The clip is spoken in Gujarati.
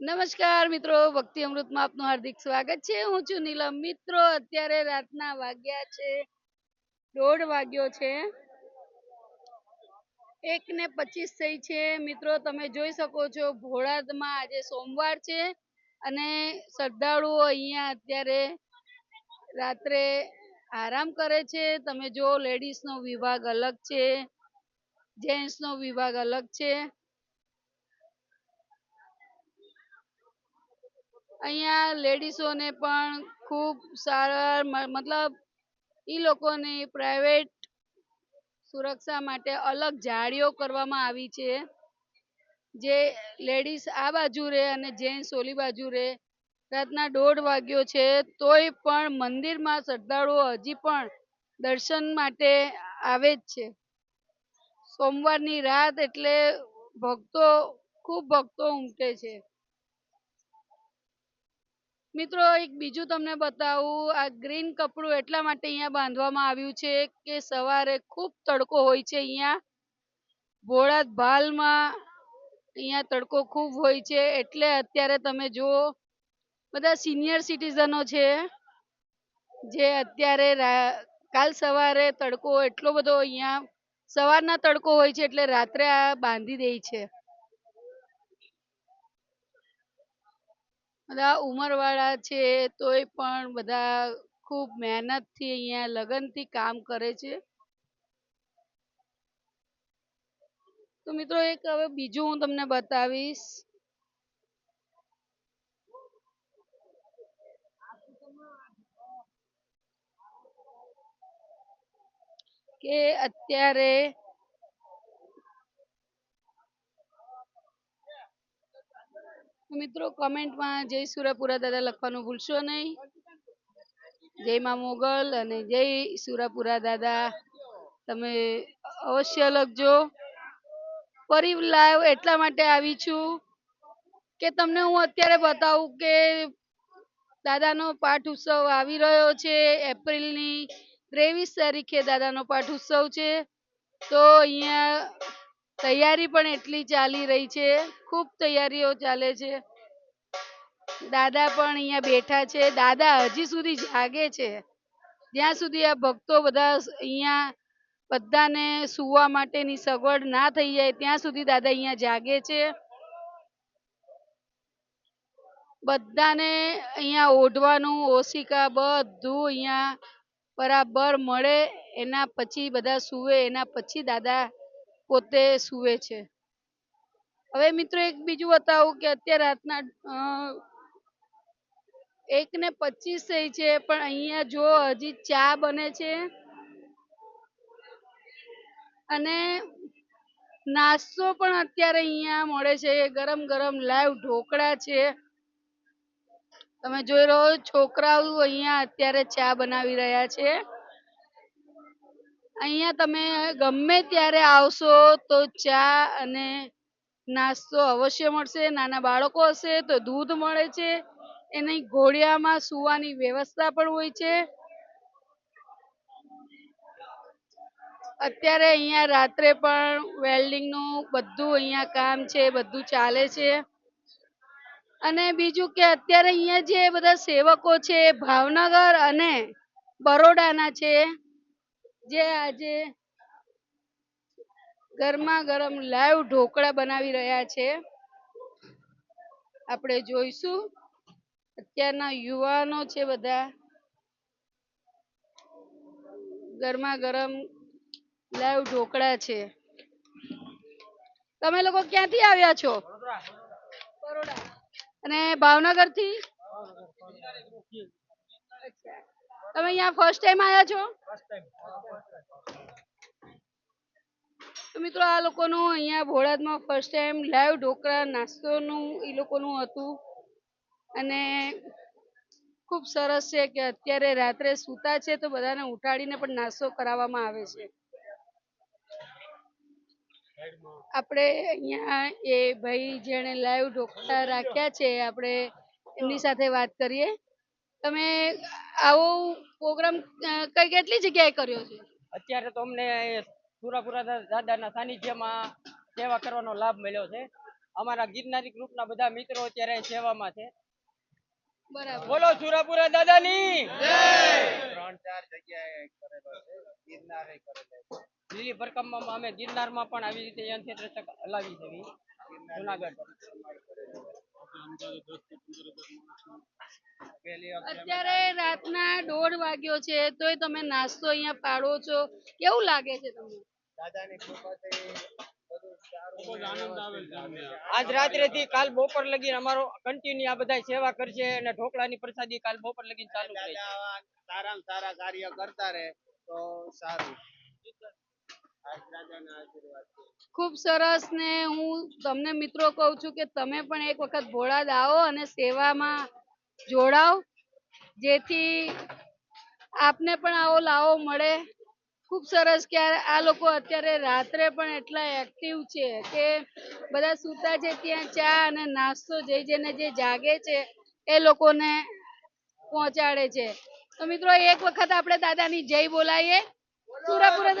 નમસ્કાર મિત્રો, ભક્તિ અમૃતમાં આપનું હાર્દિક સ્વાગત છે. હું છું નીલમ મિત્રો. અત્યારે રાતના વાગ્યા છે, દોઢ વાગ્યો છે. એક ને પચીસ થઈ છે. મિત્રો, તમે જોઈ શકો છો, ભોળાદમાં આજે સોમવાર છે અને શ્રદ્ધાળુઓ અહીંયા અત્યારે રાત્રે આરામ કરે છે. તમે જો લેડીઝનો વિભાગ અલગ છે, જેન્ટ્સનો વિભાગ અલગ છે. અહીંયા લેડીઝોને પણ ખૂબ સારા મતલબ ઈ લોકોને પ્રાઇવેટ સુરક્ષા માટે અલગ જાળીઓ કરવામાં આવી છે. જે લેડીઝ આ બાજુ રે અને જેન્ટ્સ ઓલી બાજુ રે. રાતના દોઢ વાગ્યો છે તોય પણ મંદિરમાં શ્રદ્ધાળુઓ હજી પણ દર્શન માટે આવે જ છે. સોમવારની રાત એટલે ભક્તો, ખૂબ ભક્તો ઉમટે છે. મિત્રો, એક બીજું તમને બતાવું. આ ગ્રીન કપડું એટલા માટે અહીંયા બાંધવામાં આવ્યું છે કે સવારે ખૂબ તડકો હોય છે અહીંયા. ભોળાત ભાલમાં અહીંયા તડકો ખૂબ હોય છે. એટલે અત્યારે તમે જુઓ, બધા સિનિયર સિટીઝનો છે જે અત્યારે કાલ સવારે તડકો એટલો બધો અહીંયા, સવારના તડકો હોય છે એટલે રાત્રે આ બાંધી દે છે. બધા ઉંમરવાળા છે તોય પણ બધા ખૂબ મહેનતથી અહિયાં અહીંયા લગનથી કામ કરે છે. તો મિત્રો એક હવે બીજું હું તમને બતાવીશ. કે અત્યારે મિત્રો કમેન્ટમાં જય સુરાપુરા દાદા લખવાનું ભૂલશો નહીં. જય મા મોગલ અને જય સુરાપુરા દાદા. તમે અવશ્ય લખજો. ફરી લાઈવ એટલા માટે આવી છું કે તમને હું અત્યારે બતાવું કે દાદાનો પાઠ ઉત્સવ આવી રહ્યો છે. એપ્રિલની ત્રેવીસ તારીખે દાદાનો પાઠ ઉત્સવ છે. તો અહીંયા તૈયારી પણ એટલી ચાલી રહી છે. ખૂબ તૈયારીઓ ચાલે છે. દાદા પણ અહિયાં બેઠા છે. દાદા હજી સુધી જાગે છે. જ્યાં સુધી આ ભક્તો બધા અહિયાં બધાને સુવા માટેની સગવડ ના થઈ જાય, ત્યાં સુધી દાદા અહીંયા જાગે છે. બધાને અહીંયા ઓઢવાનું, ઓશિકા બધું અહીંયા બરાબર મળે. એના પછી બધા સુવે, એના પછી દાદા પોતે સુવે છે. હવે મિત્રો એક બીજું બતાવું કે અત્યારે રાતના એક ને પચીસ થઈ છે, પણ અહીંયા જો હજી ચા બને છે અને નાસ્તો પણ અત્યારે અહીંયા મળે છે. ગરમ ગરમ લાઈવ ઢોકળા છે. તમે જોઈ રહ્યો છોકરાઓ અહીંયા અત્યારે ચા બનાવી રહ્યા છે. અહીંયા તમે ગમે ત્યારે આવશો તો ચા અને નાસ્તો અવશ્ય મળશે. નાના બાળકો હશે તો દૂધ મળે છે. એની ઘોડિયામાં સુવાની વ્યવસ્થા પણ હોય છે. અત્યારે અહીંયા રાત્રે પણ વેલ્ડિંગનું બધું અહીંયા કામ છે, બધું ચાલે છે. અને બીજું કે અત્યારે અહીંયા જે બધા સેવકો છે, ભાવનગર અને બરોડાના છે જે આજે ગરમા ગરમ લાઈવ ઢોકળા બનાવી રહ્યા છે. આપણે જોઈશું. અત્યારના યુવાનો છે બધા. ગરમા ગરમ લાઈવ ઢોકળા છે. તમે લોકો ક્યાંથી આવ્યા છો? બરોડા અને ભાવનગર. થી તમે અહીંયા ફર્સ્ટ ટાઈમ આવ્યા છો? તો મિત્રો આ લોકોનું અહીંયા ભોળાદમાં ફર્સ્ટ ટાઈમ લાઈવ ઢોકળા નાસ્તોનું એ લોકોનું હતું. અને ખૂબ સરસ છે કે અત્યારે રાત્રે સૂતા છે તો બધાને ઉઠાડીને પણ નાસ્તો કરાવવામાં આવે છે. આપણે અહીંયા એ ભાઈ જેણે લાઈવ ઢોકળા રાખ્યા છે, આપણે એમની સાથે વાત કરીએ. તમે આવો પ્રોગ્રામ કઈ કેટલી જગ્યાએ કર્યો છે? અત્યારે તો અમને સુરાપુરા દાદાના સાનિધ્યમાં સેવા કરવાનો લાભ મળ્યો છે. અમારા ગિરનારી ગ્રુપના બધા મિત્રો અત્યારે સેવામાં છે. બરાબર. બોલો સુરાપુરા દાદાની! ત્રણ ચાર જગ્યાએ કરેલો છે. ગિરનારે કરેલો છે. લીલી ભરકમમાં અમે ગિરનારમાં પણ આવી રીતે યંત્ર હલાવી છે. જુનાગઢ. અત્યારે રાતના દોઢ વાગ્યો છે તોય તમે નાસ્તો અહીંયા પાડો છો. કેવું લાગે છે તમને? દાદાની કૃપાથી સારું. આજ રાત્રે થી કાલ બપોર લગી અમારો કન્ટિન્યુ આ બધા સેવા કરશે અને ઢોકળાની પ્રસાદી કાલ બપોર લગી ચાલુ સારામાં સારા કાર્ય કરતા રહે તો સારું. ખૂબ સરસ ને હું તમને મિત્રો કહું છું કે તમે પણ એક વખત ભોળાદ આવો અને સેવામાં જોડાઓ જેથી આપને પણ આવો લાવો મળે. ખૂબ સરસ કે આ લોકો અત્યારે રાત્રે પણ એટલા એક્ટિવ છે કે બધા સૂતા છે ત્યાં ચા અને નાસ્તો જઈ જઈને જે જાગે છે એ લોકોને પહોંચાડે છે. તો મિત્રો એક વખત આપણે દાદાની જય બોલાઈએ સુરાપુરા